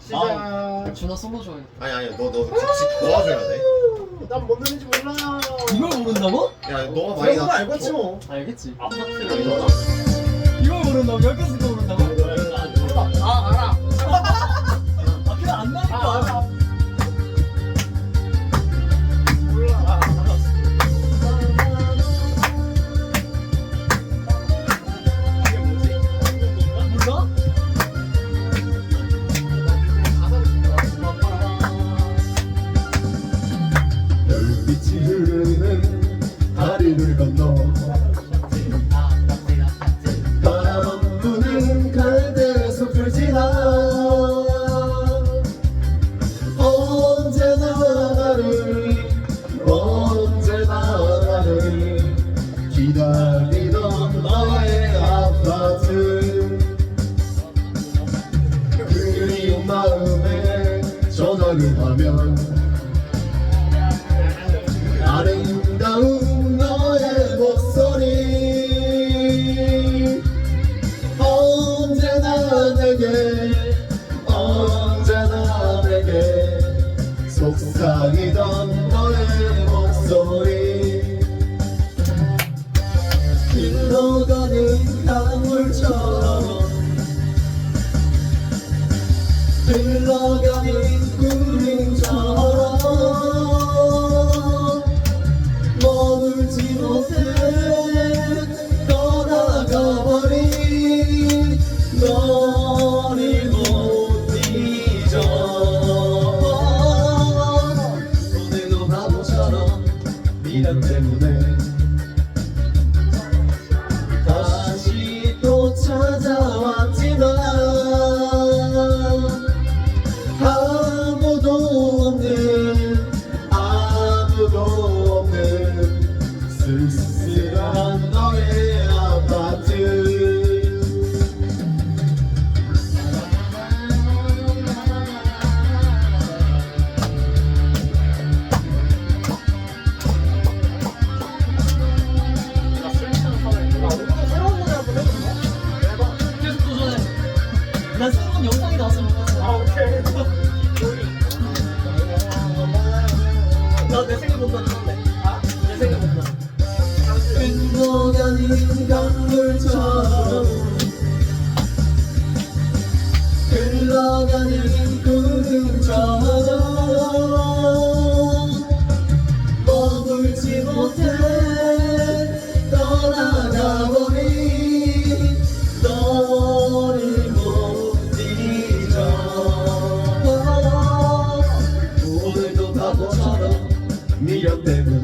시작. 준아 솔로 좋아해. 아니 아니 너너 같이 도와줘야 돼. 난뭔 노래인지 몰라. 이걸 모른다고? 야 너가 많이 나. 알겠지 뭐. 알겠지. 아파트가 이걸 모른다고? 몇 개씩 모른다고? 아 알아. 아 다리를 건너. 바람 부는 갈대숲을 지나 언제나 나를 언제나 나를 기다리던 너의 아파트. 그리운 마음에 전화를 하면 강물처럼 흘러가는 your living.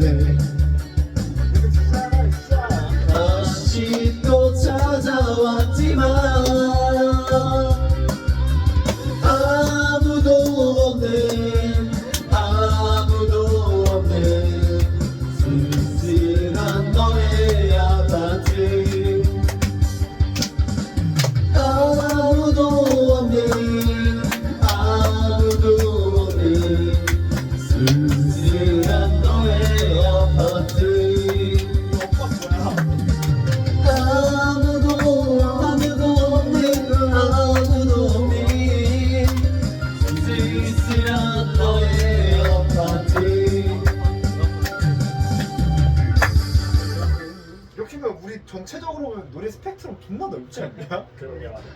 음. 이렇게 우리 전체적으로 보면 노래 스펙트럼 존나 넓지 않냐? 그러게 말이야.